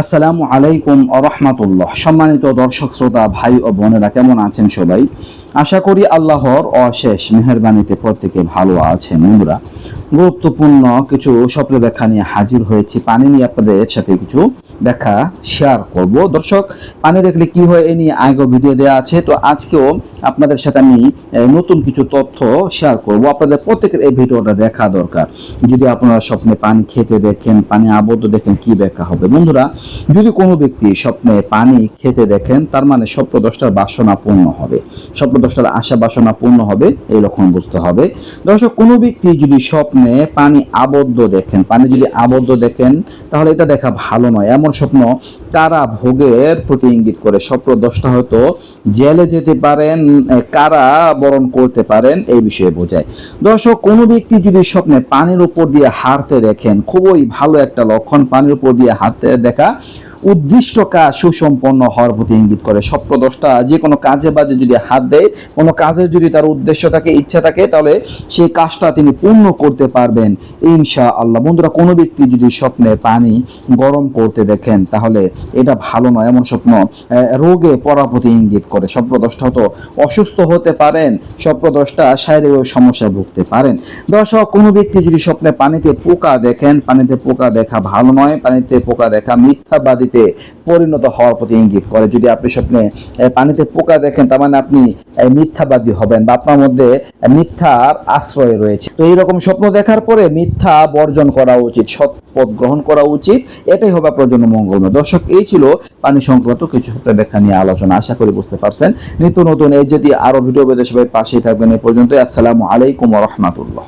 আসসালামু আলাইকুম রহমাতুল্লাহ। সম্মানিত দর্শক, শ্রোতা, ভাই ও বোনেরা, কেমন আছেন সবাই? আশা করি আল্লাহর অশেষ মেহরবানিতে প্রত্যেকে ভালো আছেন বন্ধুরা। গুরুত্বপূর্ণ কিছু স্বপ্ন ব্যাখ্যা নিয়ে হাজির হয়েছি। পানি নিয়ে আপনাদের সাথে কিছু ব্যাখ্যা শেয়ার করব। দর্শক, পানি দেখলে কি হয় এ নিয়ে আগেও ভিডিও দেওয়া আছে। তো আজকেও আপনাদের সাথে আমি নতুন কিছু তথ্য শেয়ার করব। আপনাদের প্রত্যেকের এই ভিডিওটা দেখা দরকার। যদি আপনারা স্বপ্নে পানি খেতে দেখেন, পানি আবদ্ধ দেখেন, কি ব্যাখ্যা হবে? বন্ধুরা, যদি কোনো ব্যক্তি স্বপ্নে পানি খেতে দেখেন, তার মানে স্বপ্ন দশটার বাসনা পূর্ণ হবে। স্বপ্ন দশটার আশা বাসনা পূর্ণ হবে, এই লক্ষণ বুঝতে হবে। দর্শক, কোনো ব্যক্তি যদি স্বপ্নে পানি আবদ্ধ দেখেন। পানি যদি আবদ্ধ দেখেন, তাহলে এটা দেখা ভালো নয়। এমন স্বপ্ন কারা ভোগের প্রতি ইঙ্গিত করে? স্বপ্ন দশটা হয়তো জেলে যেতে পারেন কারা বরণ করতে পারেন, এই বিষয়ে বোঝায়। দর্শক, কোনো ব্যক্তি যদি স্বপ্নে পানির উপর দিয়ে হাঁটতে দেখেন, খুবই ভালো একটা লক্ষণ পানির উপর দিয়ে হাঁটতে দেখা উদ্দিষ্ট কাজ সুসম্পন্ন হওয়ার প্রতি ইঙ্গিত করে। স্বপ্নদশটা যে কোনো কাজে বাজে যদি হাত দেয়, কোনো কাজের যদি তার উদ্দেশ্য থাকে, ইচ্ছা থাকে, তাহলে সেই কাজটা তিনি পূর্ণ করতে পারবেন ইনশা আল্লাহ বন্ধুরা, কোনো ব্যক্তি যদি স্বপ্নে পানি গরম করতে দেখেন, তাহলে এটা ভালো নয়, এমন স্বপ্ন রোগে পড়ার প্রতি ইঙ্গিত করে। স্বপ্নদশটা হয়তো অসুস্থ হতে পারেন স্বপ্নদশটা শারীরিক সমস্যায় ভুগতে পারেন। দর্শক, কোনো ব্যক্তি যদি স্বপ্নে পানিতে পোকা দেখেন, পানিতে পোকা দেখা ভালো নয়, পানিতে পোকা দেখা মিথ্যাবাদিতে পরিণত হওয়ার প্রতি ইঙ্গিত করে। যদি আপনি স্বপ্নে পানিতে পোকা দেখেন, তার মানে আপনি মিথ্যাবাদী হবেন বা আপনার মধ্যে মিথ্যার আশ্রয় রয়েছে। তো এইরকম স্বপ্ন দেখার পরে মিথ্যা বর্জন করা উচিত, সৎ পথ গ্রহণ করা উচিত। এটাই হবে আপনার জন্য মঙ্গলময়। দর্শক, এই ছিল পানি সংক্রান্ত কিছু স্বপ্ন দেখা নিয়ে আলোচনা। আশা করি বুঝতে পারছেন। নিত্য নতুন, এই যদি আরও ভিডিও পেতে সবাই পাশেই থাকবেন। এই পর্যন্ত আসসালামু আলাইকুম রহমতুল্লাহ।